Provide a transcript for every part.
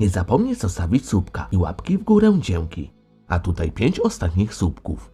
Nie zapomnij zostawić słupka i łapki w górę dzięki. A tutaj pięć ostatnich słupków.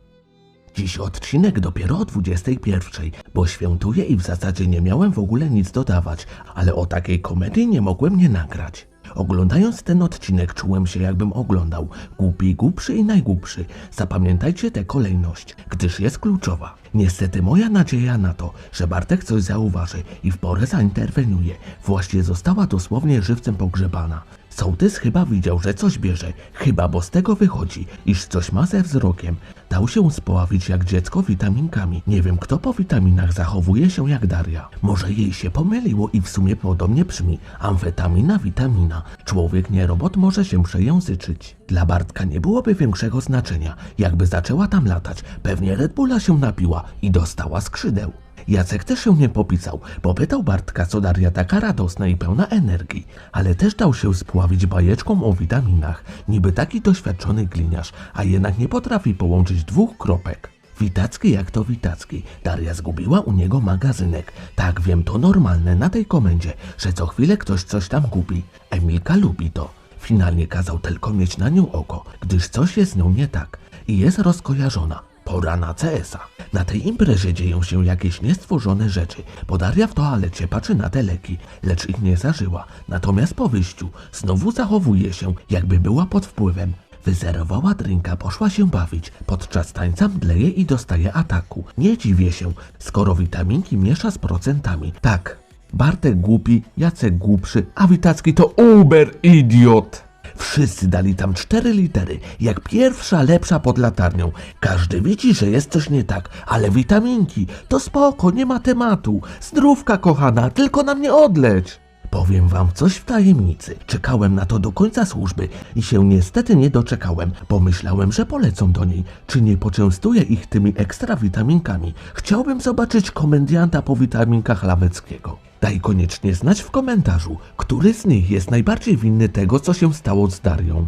Dziś odcinek dopiero o 21, bo świętuję i w zasadzie nie miałem w ogóle nic dodawać, ale o takiej komedii nie mogłem nie nagrać. Oglądając ten odcinek czułem się jakbym oglądał głupi, głupszy i najgłupszy. Zapamiętajcie tę kolejność, gdyż jest kluczowa. Niestety moja nadzieja na to, że Bartek coś zauważy i w porę zainterweniuje, właśnie została dosłownie żywcem pogrzebana. Sołtys chyba widział, że coś bierze, chyba bo z tego wychodzi, iż coś ma ze wzrokiem. Dał się spławić jak dziecko witaminkami. Nie wiem, kto po witaminach zachowuje się jak Daria. Może jej się pomyliło i w sumie podobnie brzmi. Amfetamina, witamina. Człowiek nie robot może się przejęzyczyć. Dla Bartka nie byłoby większego znaczenia. Jakby zaczęła tam latać, pewnie Red Bulla się napiła i dostała skrzydeł. Jacek też się nie popisał, bo pytał Bartka, co Daria taka radosna i pełna energii, ale też dał się spławić bajeczką o witaminach, niby taki doświadczony gliniarz, a jednak nie potrafi połączyć dwóch kropek. Witacki jak to Witacki, Daria zgubiła u niego magazynek. Tak wiem, to normalne na tej komendzie, że co chwilę ktoś coś tam gubi. Emilka lubi to. Finalnie kazał tylko mieć na nią oko, gdyż coś jest z nią nie tak i jest rozkojarzona. Pora na CS-a. Na tej imprezie dzieją się jakieś niestworzone rzeczy, bo Daria w toalecie patrzy na te leki, lecz ich nie zażyła. Natomiast po wyjściu znowu zachowuje się, jakby była pod wpływem. Wyzerowała drinka, poszła się bawić. Podczas tańca mdleje i dostaje ataku. Nie dziwię się, skoro witaminki miesza z procentami. Tak, Bartek głupi, Jacek głupszy, a Witacki to uber idiot. Wszyscy dali tam cztery litery, jak pierwsza lepsza pod latarnią. Każdy widzi, że jest coś nie tak, ale witaminki, to spoko, nie ma tematu. Zdrówka kochana, tylko na mnie odleć. Powiem wam coś w tajemnicy. Czekałem na to do końca służby i się niestety nie doczekałem, bo myślałem, że polecą do niej. Czy nie poczęstuję ich tymi ekstra witaminkami? Chciałbym zobaczyć komendianta po witaminkach Laweckiego. Daj koniecznie znać w komentarzu, który z nich jest najbardziej winny tego, co się stało z Darią.